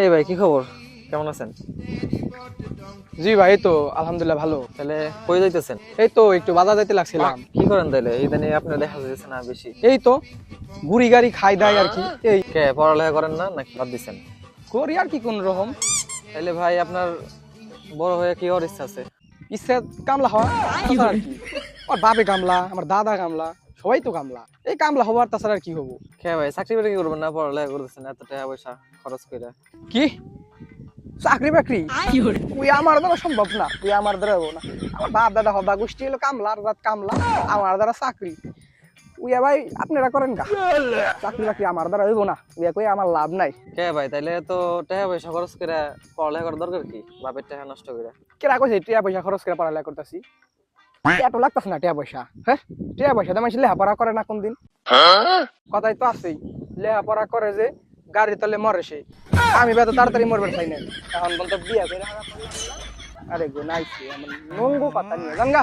এই ভাই কি খবর? কেমন আছেন? জি ভাই তো আলহামদুলিল্লাহ ভালো। তাহলে কই যাইতেছেন? এই তো একটু বাজার যাইতে লাগছিলাম। কি করেন তাইলে ইদানি আপনার দেখা যাচ্ছে না বেশি। এই তো গুড়ি গাড়ি খাই দাই আর কি। এই কে পড়ালেখা করেন না নাকি বাদ দিচ্ছেন করি আর কি কোন রকম। তাইলে ভাই আপনার বড় হয়ে কি হওয়ার ইচ্ছা আছে? ইচ্ছা কামলা হওয়া আর কি। আমার বাপে কামলা আমার দাদা কামলা। সবাই তো কামলা। এই কামলা হওয়ার তাছাড়া আর কি হব? কে ভাই চাকরি বাকরি করবেন না পড়ালেখা করতেছেন এত টাকা পয়সা খরচ করে কি? চাকরি বাকরি? তুই আমার দ্বারা সম্ভব না তুই আমার দ্বারা হব না। আমার বাপ দাদা হবা গোষ্ঠী হলো কামলা আর জাত কামলা আমার দ্বারা চাকরি। উইয়া ভাই আপনারা করেন গা। চাকরি বাকরি আমার দ্বারা হইব না উইয়া কই আমার লাভ নাই। কে ভাই তাইলে তো টাকা পয়সা খরচ করে পড়ালেখা করার দরকার কি? বাপের টাকা নষ্ট করে কেরা কইছে টিয়া পয়সা খরচ করে পড়ালেখা করতেছি? এত লাগতেছে না টিয়া পয়সা? হ্যাঁ? টিয়া পয়সা তো মানুষ লেহাপড়া করে না কোনদিন। কথাই তো আছেই। লেহাপড়া করে যে গাড়ি তলে মরে সে। আমি বেত তাড়াতাড়ি মরবে চাই না এখন বলতো বিয়া করে। আরে গো নাইছি আমার নঙ্গু কথা নিয়ে। জানগা?